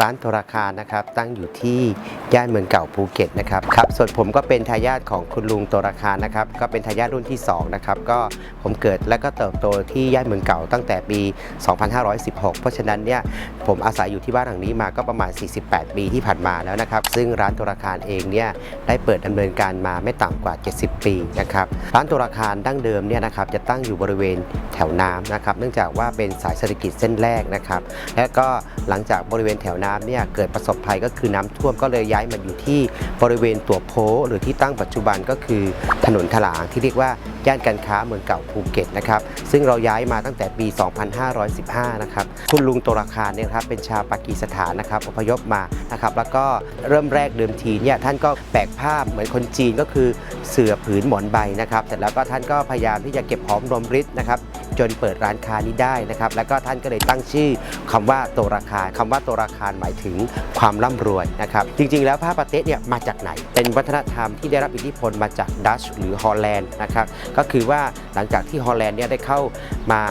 ร้านโทรคารนะครับ ตั้งอยู่ที่ย่านเมืองเก่าภูเก็ตนะครับครับส่วนผมก็เป็นทายาทของคุณลุงโทรคารนะครับ ก็เป็นทายาทรุ่นที่2นะครับก็ผมเกิดและก็เติบโตที่ย่านเมืองเก่าตั้งแต่ปี 2516 เพราะฉะนั้นเนี่ยผมอาศัยอยู่ที่บ้านหลังนี้มาก็ประมาณ 48 ปีที่ผ่านมาแล้วนะครับ ซึ่งร้านโทรคารเองเนี่ยได้เปิดดำเนินการมาไม่ต่ำกว่า 70 ปีนะครับร้านโทรคารดั้งเดิมเนี่ยนะครับจะตั้งอยู่บริเวณแถวน้ำนะครับ เนื่องจากว่าเป็นสายเศรษฐกิจเส้นแรกนะครับและก็หลังจากบริเวณแถวน้ำเนี่ยเกิดประสบภัยก็คือน้ำท่วมก็เลยย้ายมาอยู่ที่บริเวณตัวโพหรือที่ตั้งปัจจุบันก็คือถนนถลางที่เรียกว่าย่านการค้าเมืองเก่าภูเก็ตนะครับซึ่งเราย้ายมาตั้งแต่ปี 2515 นะครับคุณลุงโตราคารเนี่ยครับเป็นชาวปากีสถานนะครับอพยพมานะครับแล้วก็เริ่มแรกเดิมทีเนี่ยท่านก็แบกภาพเหมือนคนจีนก็คือเสือผืนหมอนใบนะครับเสร็จแล้วก็ท่านก็พยายามที่จะเก็บหอมรอมริบนะครับ จนเปิดร้านค้านี้ได้นะครับ แล้วก็ท่านก็เลยตั้งชื่อคำว่าโตราคารคำว่าโตราคารหมายถึงความร่ำรวยนะครับ จริง ๆ แล้วผ้าปาเต๊ะเนี่ยมาจากไหน เป็นวัฒนธรรมที่ได้รับอิทธิพลมาจากดัชหรือฮอลแลนด์นะครับ ก็คือว่าหลังจากที่ฮอลแลนด์เนี่ยได้เข้ามา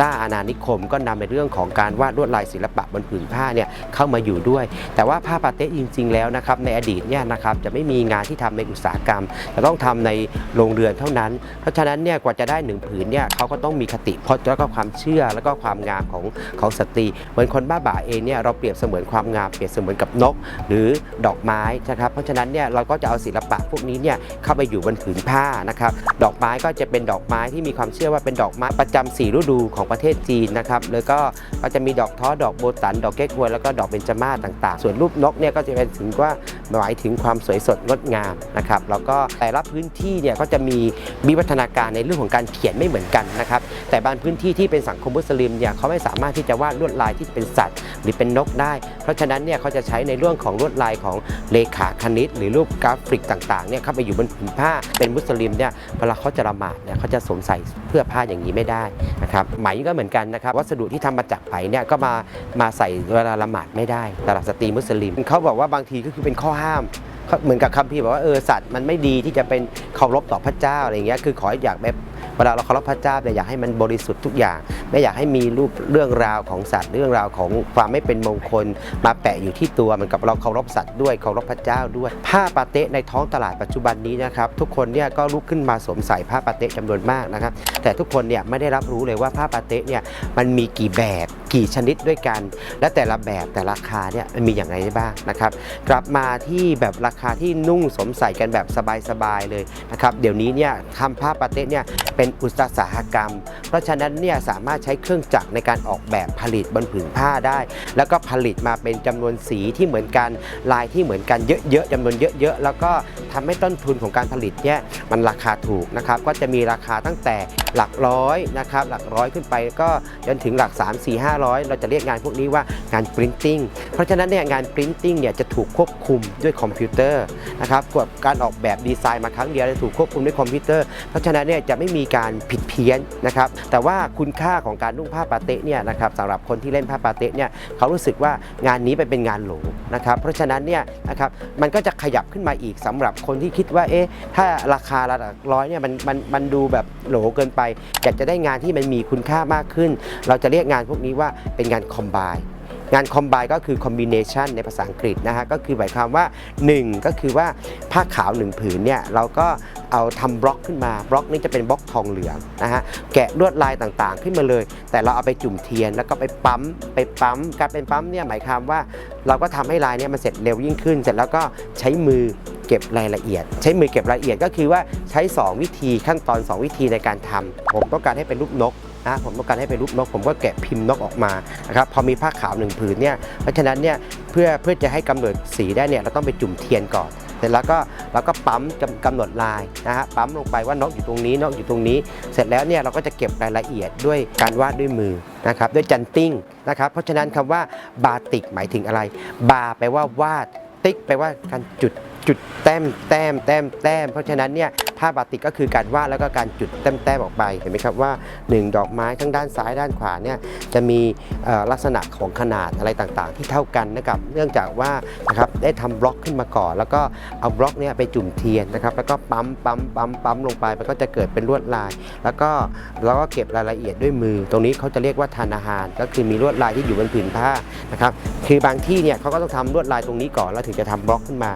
ล่าอาณานิคม ก็นำในเรื่องของการวาดลวดลายศิลปะบนผืนผ้าเนี่ยเข้ามาอยู่ด้วย แต่ว่าผ้าปาเต๊ะจริง ๆ แล้วนะครับในอดีตเนี่ยนะครับจะไม่มีงานที่ทำในอุตสาหกรรมจะต้องทำในโรงเรือนเท่านั้น เพราะฉะนั้นเนี่ยกว่าจะได้หนึ่งผืนเนี่ยเขาก็ต้องมีคติเพราะแล้วก็ความเชื่อแล้วก็ความงามของของสตรีเหมือนคนบ้าบ่าเองเนี่ยเราเปรียบเสมือนความงามเปรียบเสมือนกับนก หรือดอกไม้นะครับเพราะฉะนั้นเนี่ยเราก็จะเอาศิลปะพวกนี้เนี่ยเข้าไปอยู่บนผืนผ้านะครับดอกไม้ก็จะเป็นดอกไม้ที่มีความเชื่อว่าเป็นดอกไม้ประจำสี่ฤดูของประเทศจีนนะครับแล้วก็ก็จะมีดอกท้อดอกโบตัน ดอกเก๊กฮวยแล้วก็ดอกเบญจมาศต่าง ๆ ส่วนรูปนกเนี่ยก็จะเป็นถึงว่าหมายถึงความสวยสดงดงามนะครับแล้วก็แต่ละพื้นที่เนี่ยก็จะมีวิวัฒนาการในเรื่องของการเขียนไม่เหมือนกันนะครับแต่บางพื้นที่ที่เป็นสังคมมุสลิมเนี่ยเขาไม่สามารถที่จะวาดลวดลายที่เป็นสัตว์ หรือเป็นนกได้ เพราะฉะนั้นเนี่ยเขาจะใช้ในเรื่องของลวดลายของเลขาคณิต หรือรูปกราฟิกต่างๆเนี่ยเข้าไปอยู่บนผืนผ้าเป็นมุสลิมเนี่ยเวลาเขาจะละหมาดเนี่ยเขาจะสวมใส่เพื่อผ้าอย่างนี้ไม่ได้นะครับไหมก็เหมือนกันนะครับวัสดุที่ทำมาจากไหมเนี่ยก็มามาใส่เวลาละหมาดไม่ได้สำหรับสตรีมุสลิมเขาบอกว่าบางทีก็คือเป็นข้อห้ามเหมือนกับคำพี่บอกว่าเออสัตว์มันไม่ดีที่จะเป็นเคารพต่อพระเจ้าอะไรเงี้ยคือขออยากแบบ เวลาเราเคารพพระเจ้าแต่ยอยากให้มันบริสุทธิ์ทุกอย่าง ไม่อยากให้มีรูปเรื่องราวของสัตว์เรื่องราวของความไม่เป็นมงคล มาแปะอยู่ที่ตัวเหมือนกับเราเคารพสัตว์ด้วยเคารพพระเจ้าด้วย ผ้าปาเตะในท้องตลาดปัจจุบันนี้นะครับทุกคนเนี่ยก็ลุกขึ้นมาสวมใส่ผ้าปาเตะจำนวนมากนะครับ แต่ทุกคนเนี่ยไม่ได้รับรู้เลยว่าผ้าปาเตะเนี่ยมันมีกี่แบบกี่ชนิดด้วยกัน และแต่ละแบบแต่ราคาเนี่ยมันมีอย่างไรได้บ้างนะครับ กลับมาที่แบบราคาที่นุ่งสวมใส่กันแบบสบายๆเลยนะครับเดี๋ยวนี้เนี่ยทำผ้าปาเตะเนี่ยเป็นอุตสาหกรรม เพราะฉะนั้นเนี่ยสามารถใช้เครื่องจักรในการออกแบบผลิตบนผืนผ้าได้ แล้วก็ผลิตมาเป็นจำนวนสีที่เหมือนกันลายที่เหมือนกันเยอะๆจำนวนเยอะๆ แล้วก็ทำให้ต้นทุนของการผลิตเนี่ยมันราคาถูกนะครับก็จะมีราคาตั้งแต่หลักร้อยนะครับหลักร้อยขึ้นไปก็จนถึงหลัก 3 4 5 0 0 เราจะเรียกงานพวกนี้ว่างาน printing เพราะฉะนั้นเนี่ยงาน printing เนี่ยจะถูกควบคุมด้วยคอมพิวเตอร์นะครับกว่าการออกแบบดีไซน์มาครั้งเดียวจะถูกควบคุมด้วยคอมพิวเตอร์เพราะฉะนั้นเนี่ยจะไม่มีการผิดเพี้ยนนะครับแต่ว่าคุณค่าของการนุ่งผ้าปาเต๊ะเนี่ยนะครับสำหรับคนที่เล่นผ้าปาเต๊ะเนี่ยเขารู้สึกว่างานนี้ไปเป็นงานโหลนะครับเพราะฉะนั้นเนี่ยนะครับมันก็จะขยับขึ้นมาอีกสำหรับคนที่คิดว่าเอ๊ะถ้าราคาระดับร้อยเนี่ยมันมันมันดูแบบโหลเกินไปอยากจะได้งานที่มันมีคุณค่ามากขึ้น เราจะเรียกงานพวกนี้ว่าเป็นงานคอมไบงานคอมไบก็คือ combination ในภาษาอังกฤษนะฮะก็คือหมายความว่า 1 ก็คือว่าผ้าขาวหนึ่งผืนเนี่ยเราก็ เอาทำบล็อกขึ้นมาบล็อกนี้จะเป็นบล็อกทองเหลืองนะฮะแกะลวดลายต่างๆ ขึ้นมาเลย แต่เราเอาไปจุ่มเทียน แล้วก็ไปปั๊มไปปั๊มการเป็นปั๊มเนี่ยหมายความว่า เราก็ทำให้ลายเนี่ยมันเสร็จเร็วยิ่งขึ้น เสร็จแล้วก็ใช้มือเก็บรายละเอียด ใช้มือเก็บรายละเอียดก็คือว่าใช้ 2 วิธีขั้นตอน 2 วิธีในการทำผมต้องการให้เป็นรูปนกนะผมต้องการให้เป็นรูปนก ผมก็แกะพิมพ์นกออกมานะครับพอมีผ้าขาวหนึ่งผืนเนี่ยเพราะฉะนั้นเนี่ยเพื่อเพื่อจะให้กำหนดสีได้เนี่ยเราต้องไปจุ่มเทียนก่อน เสร็จแล้วก็เราก็ปั๊มกำกำหนดลายนะฮะปั๊มลงไปว่านกอยู่ตรงนี้นกอยู่ตรงนี้ เสร็จแล้วเนี่ยเราก็จะเก็บรายละเอียดด้วยการวาดด้วยมือนะครับด้วยจันติ้งนะครับเพราะฉะนั้นคำว่าบาติกหมายถึงอะไร บาแปลว่าวาดติ๊กแปลว่าการจุด จุดแต้มแต้มแต้มแต้มเพราะฉะนั้นเนี่ยผ้าบาติกก็คือการวาดแล้วก็การจุดแต้มแต้มออกไปเห็นไหมครับว่าหนึ่งดอกไม้ทั้งด้านซ้ายด้านขวาเนี่ยจะมีลักษณะของขนาดอะไรต่างๆ ที่เท่ากันนะครับเนื่องจากว่านะครับได้ทำบล็อกขึ้นมาก่อน แล้วก็เอาบล็อกเนี่ยไปจุ่มเทียนนะครับแล้วก็ปั๊มปั๊มปั๊มปั๊มลงไปมันก็จะเกิดเป็นลวดลาย แล้วก็เราก็เก็บรายละเอียดด้วยมือ ตรงนี้เขาจะเรียกว่าทานอาหาร ก็คือมีลวดลายที่อยู่บนผืนผ้านะครับคือบางที่เนี่ยเขาก็ต้องทำลวดลายตรงนี้ก่อนแล้วถึงจะทำบล็อกขึ้นมา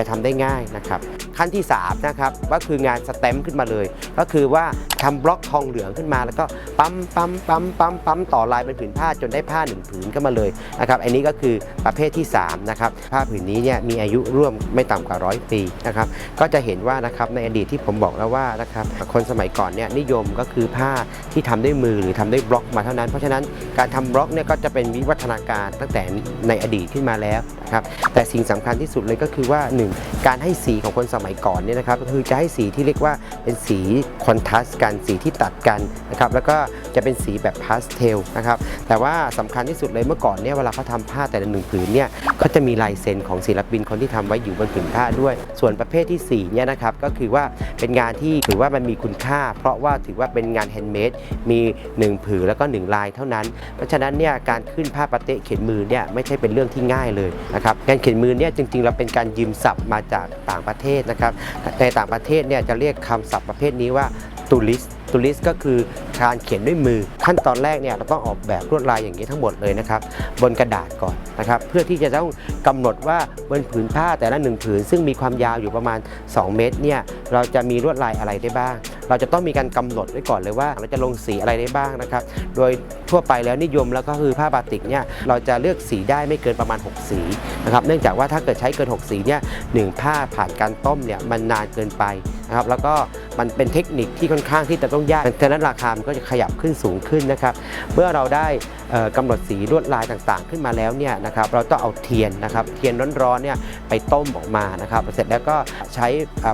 จะทำได้ง่ายนะครับขั้นที่3นะครับก็คืองานสแตมขึ้นมาเลย ก็คือว่าทำบล็อกทองเหลืองขึ้นมา แล้วก็ปั๊มปั๊มปั๊มปั๊มปั๊มต่อลายเป็นผืนผ้าจนได้ผ้าหนึ่งผืนขึ้นมาเลยนะครับอันนี้ก็คือประเภทที่3นะครับผ้าผืนนี้เนี่ยมีอายุร่วมไม่ต่ำกว่าร้อยปีนะครับก็จะเห็นว่านะครับในอดีตที่ผมบอกแล้วว่านะครับคนสมัยก่อนเนี่ยนิยมก็คือผ้าที่ทำด้วยมือหรือทำด้วยบล็อกมาเท่านั้น เพราะฉะนั้นการทำบล็อกเนี่ยก็จะเป็นวิวัฒนาการตั้งแต่ในอดีตขึ้นมาแล้วนะครับแต่สิ่งสำคัญที่สุดเลยก็คือว่า 1การให้สีของคนสมัยก่อนเนี่ยนะครับก็คือจะให้สีที่เรียกว่าเป็นสีคอนทราสต์กันสีที่ตัดกันนะครับแล้วก็จะเป็นสีแบบพาสเทลนะครับแต่ว่าสำคัญที่สุดเลยเมื่อก่อนเนี่ยเวลาเขาทำผ้าแต่ละหนึ่งผืนเนี่ยเขาจะมีลายเซ็นของศิลปินคนที่ทำไว้อยู่บนผืนผ้าด้วย ส่วนประเภทที่สี่เนี่ยนะครับก็คือว่าเป็นงานที่ถือว่ามันมีคุณค่า เพราะว่าถือว่าเป็นงานแฮนด์เมดมีหนึ่งผืนแล้วก็หนึ่งลายเท่านั้น เพราะฉะนั้นเนี่ยการขึ้นผ้าปาเตะเขียนมือเนี่ยไม่ใช่เป็นเรื่องที่ง่ายเลยนะครับงานเขียนมือเนี่ยจริงๆเราเป็นการยืมศัพท์มาจากต่างประเทศนะครับ ในต่างประเทศเนี่ยจะเรียกคำศัพท์ประเภทนี้ว่าตูลิสตูลิสก็คือการเขียนด้วยมือขั้นตอนแรกเนี่ยเราต้องออกแบบลวดลายอย่างนี้ทั้งหมดเลยนะครับ บนกระดาษก่อนนะครับ เพื่อที่จะต้องกำหนดว่าบนผืนผ้าแต่ละหนึ่งผืน ซึ่งมีความยาวอยู่ประมาณ 2 เมตรเนี่ยเราจะมีลวดลายอะไรได้บ้าง เราจะต้องมีการกำหนดไว้ก่อนเลยว่า เราจะลงสีอะไรได้บ้างนะครับ โดยทั่วไปแล้วนิยมแล้วก็คือผ้าบาติกเนี่ยเราจะเลือกสีได้ไม่เกินประมาณ 6 สีนะครับ เนื่องจากว่าถ้าเกิดใช้เกิน 6 สีเนี่ยหนึ่งผ้าผ่านการต้มเนี่ยมันนานเกินไปนะครับแล้วก็มันเป็นเทคนิคที่ค่อนข้างที่จะต้องยากฉะนั้นราคามันก็จะขยับขึ้นสูงขึ้นนะครับ เมื่อเราได้เอ่อกำหนดสีลวดลายต่างๆ ขึ้นมาแล้วเนี่ยนะครับเราต้องเอาเทียนนะครับเทียนร้อนๆเนี่ยไปต้มออกมานะครับ เสร็จแล้วก็ใช้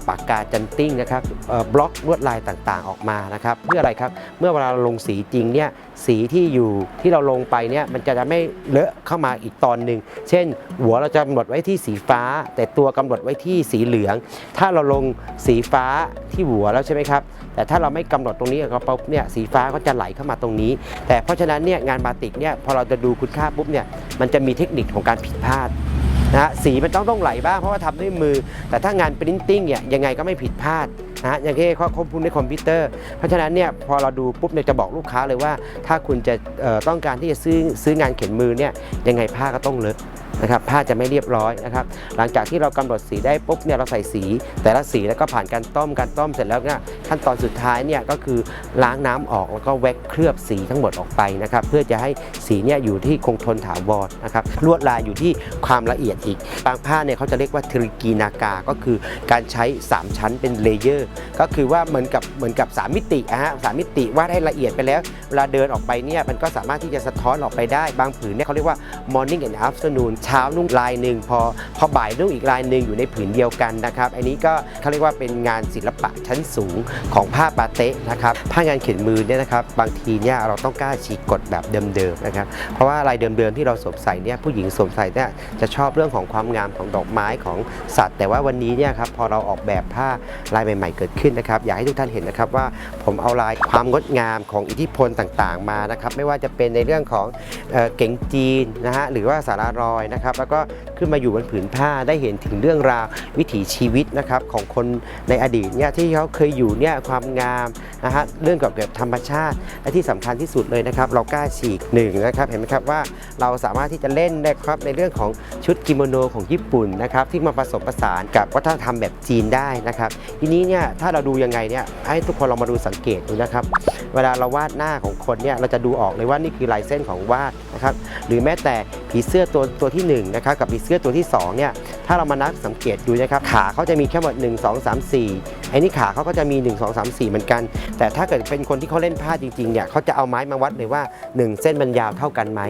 ปากกาจันติ้งนะครับบล็อกลวดลายต่างๆออกมานะครับเพื่ออะไรครับเมื่อเวลาลงสีจริงเนี่ยสีที่อยู่ที่เราลงไปเนี่ยมันจะไม่เลอะเข้ามาอีกตอนหนึ่งเช่น หัวเราจะกำหนดไว้ที่สีฟ้า แต่ตัวกำหนดไว้ที่สีเหลือง ถ้าเราลงสีฟ้าที่หัวแล้วใช่ไหมครับแต่ถ้าเราไม่กำหนดตรงนี้ก็ปุ๊บเนี่ยสีฟ้าก็จะไหลเข้ามาตรงนี้ แต่เพราะฉะนั้นเนี่ยงานบาติกเนี่ยพอเราจะดูคุณค่าปุ๊บเนี่ยมันจะมีเทคนิคของการผิดพลาดนะฮะสีมันต้องต้องไหลบ้างเพราะว่าทำด้วยมือ แต่ถ้างานปริ้นติ้งเนี่ยยังไงก็ไม่ผิดพลาด นะฮะอย่างที่เขาควบคุมในคอมพิวเตอร์ เพราะฉะนั้นเนี่ยพอเราดูปุ๊บเนี่ยจะบอกลูกค้าเลยว่า ถ้าคุณจะต้องการที่จะซื้อซื้องานเขียนมือเนี่ยยังไงผ้าก็ต้องเลอะนะครับผ้าจะไม่เรียบร้อยนะครับหลังจากที่เรากำหนดสีได้ปุ๊บเนี่ยเราใส่สี แต่ละสีแล้วก็ผ่านการต้มการต้มเสร็จแล้วเนี่ยขั้นตอนสุดท้ายเนี่ยก็คือล้างน้ำออกแล้วก็แว็กเคลือบสีทั้งหมดออกไปนะครับเพื่อจะให้สีเนี่ยอยู่ที่คงทนถาวรนะครับลวดลายอยู่ที่ความละเอียดอีกบางผ้าเนี่ยเขาจะเรียกว่าทริกีนากาก็คือการใช้ 3 ชั้นเป็นเลเยอร์ก็คือว่าเหมือนกับเหมือนกับ3มิติอะฮะสามมิติวาดให้ละเอียดไปแล้ว เวลาเดินออกไปเนี่ยมันก็สามารถที่จะสะท้อนออกไปได้บางผืนเนี่ยเขาเรียกว่า morning and afternoon เช้านุ่งลายหนึ่งพอพอบ่ายนุ่งอีกลายหนึ่งอยู่ในผืนเดียวกันนะครับ อันนี้ก็เขาเรียกว่าเป็นงานศิลปะชั้นสูงของผ้าปาเตะนะครับผ้างานเขียนมือเนี่ยนะครับบางทีเนี่ยเราต้องกล้าฉีกกฎแบบเดิมๆนะครับเพราะว่าลายเดิมๆที่เราสวมใส่เนี่ยผู้หญิงสวมใส่เนี่ยจะชอบเรื่องของความงามของดอกไม้ของสัตว์ แต่ว่าวันนี้เนี่ยครับพอเราออกแบบผ้าลายใหม่ๆเกิดขึ้นนะครับ อยากให้ทุกท่านเห็นนะครับว่าผมเอาลายความงดงามของอิทธิพลต่างๆมานะครับ ไม่ว่าจะเป็นในเรื่องของเออเก๋งจีนนะฮะหรือว่าสารารอยนะครับ แล้วก็ขึ้นมาอยู่บนผืนผ้าได้เห็นถึงเรื่องราววิถีชีวิตนะครับของคนในอดีตเนี่ยที่เขาเคยอยู่เนี่ยความงามนะฮะเรื่องเกี่ยวกับธรรมชาติและที่สำคัญที่สุดเลยนะครับ เรากล้าฉีกหนึ่งนะครับเห็นไหมครับว่าเราสามารถที่จะเล่นได้ครับในเรื่องของชุดกิโมโนของญี่ปุ่นนะครับที่มาผสมผสานกับวัฒนธรรมแบบจีนได้นะครับ ทีนี้เนี่ยถ้าเราดูยังไงเนี่ยให้ทุกคนลองมาดูสังเกตดูนะครับ เวลาเราวาดหน้าของคนเนี่ยเราจะดูออกเลยว่านี่คือลายเส้นของวาดนะครับหรือแม้แต่ผีเสื้อตัวตัวที่หนึ่งนะครับกับผีเสื้อตัวที่สองเนี่ยถ้าเรามานับสังเกตดูนะครับขาเขาจะมีแค่หมด 1 2 3 4ไอ้นี่ขาเขาก็จะมี 1 2 3 4 เหมือนกัน แต่ถ้าเกิดเป็นคนที่เขาเล่นผ้าจริงๆเนี่ยเขาจะเอาไม้มาวัดเลยว่า 1 เส้นบรรยาวเท่ากันไหม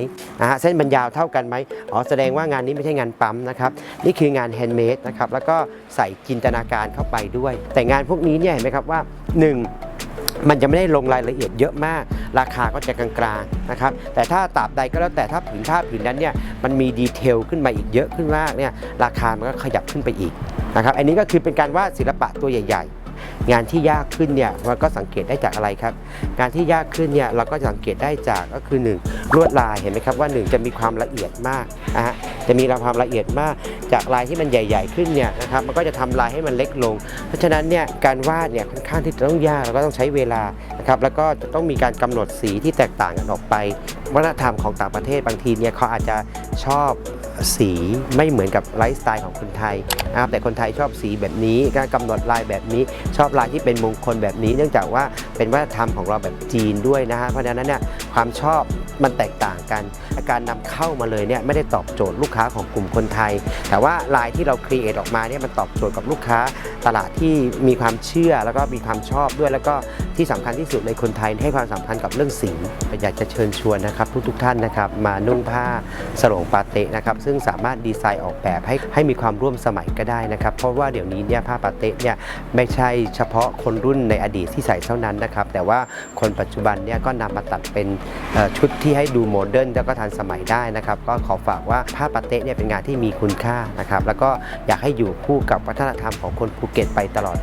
นะฮะเส้นบรรยาวเท่ากันไหมอ๋อแสดงว่างานนี้ไม่ใช่งานปั๊มนะครับนี่คืองานแฮนด์เมดนะครับแล้วก็ใส่จินตนาการเข้าไปด้วย แต่งานพวกนี้เนี่ยเห็นไหมครับว่า 1 มันจะไม่ได้ลงรายละเอียดเยอะมาก ราคาก็จะกลางๆนะครับแต่ถ้าตราบใดก็แล้วแต่ถ้าผืนผ้าผืนนั้นเนี่ยมันมีดีเทลขึ้นมาอีกเยอะขึ้นมากเนี่ยราคามันก็ขยับขึ้นไปอีกนะครับอันนี้ก็คือเป็นการวาดศิลปะตัวใหญ่ ๆ งานที่ยากขึ้นเนี่ยมันก็สังเกตได้จากอะไรครับ งานที่ยากขึ้นเนี่ยเราก็สังเกตได้จากก็คือ 1 ลวดลายเห็นไหมครับว่า 1 จะมีความละเอียดมากนะฮะจะมีความละเอียดมากจากลายที่มันใหญ่ ๆ ขึ้นเนี่ยนะครับมันก็จะทำลายให้มันเล็กลง เพราะฉะนั้นเนี่ยการวาดเนี่ยค่อนข้างที่จะต้องยากแล้วก็ต้องใช้เวลา นะครับแล้วก็จะต้องมีการกำหนดสีที่แตกต่างกันออกไป วัฒนธรรมของต่างประเทศบางทีเนี่ยเขาอาจจะชอบสีไม่เหมือนกับไลฟ์สไตล์ของคนไทยนะครับแต่คนไทยชอบสีแบบนี้การกำหนดลายแบบนี้ ชอบลายที่เป็นมงคลแบบนี้ เนื่องจากว่าเป็นวัฒนธรรมของเราแบบจีนด้วยนะฮะเพราะฉะนั้นเนี่ยความชอบ มันแตกต่างกันการนำเข้ามาเลยเนี่ยไม่ได้ตอบโจทย์ลูกค้าของกลุ่มคนไทย แต่ว่าลายที่เราครีเอทออกมาเนี่ยมันตอบโจทย์กับลูกค้าตลาดที่มีความเชื่อแล้วก็มีความชอบด้วย แล้วก็ที่สำคัญที่สุดในคนไทยให้ความสำคัญกับเรื่องสีอยากจะเชิญชวนนะครับทุกๆท่านนะครับมานุ่งผ้าสโลงปาเตะนะครับซึ่งสามารถดีไซน์ออกแบบให้ให้มีความร่วมสมัยก็ได้นะครับเพราะว่าเดี๋ยวนี้เนี่ยผ้าปาเตะเนี่ยไม่ใช่เฉพาะคนรุ่นในอดีตที่ใส่เท่านั้นนะครับแต่ว่าคนปัจจุบันเนี่ยก็นำมาตัดเป็นชุดที่ให้ดูโมเดิร์นแล้วก็ทันสมัยได้นะครับ ก็ขอฝากว่าผ้าปาเตะเนี่ยเป็นงานที่มีคุณค่านะครับ แล้วก็อยากให้อยู่คู่กับวัฒนธรรมของคนภูเก็ตไปตลอด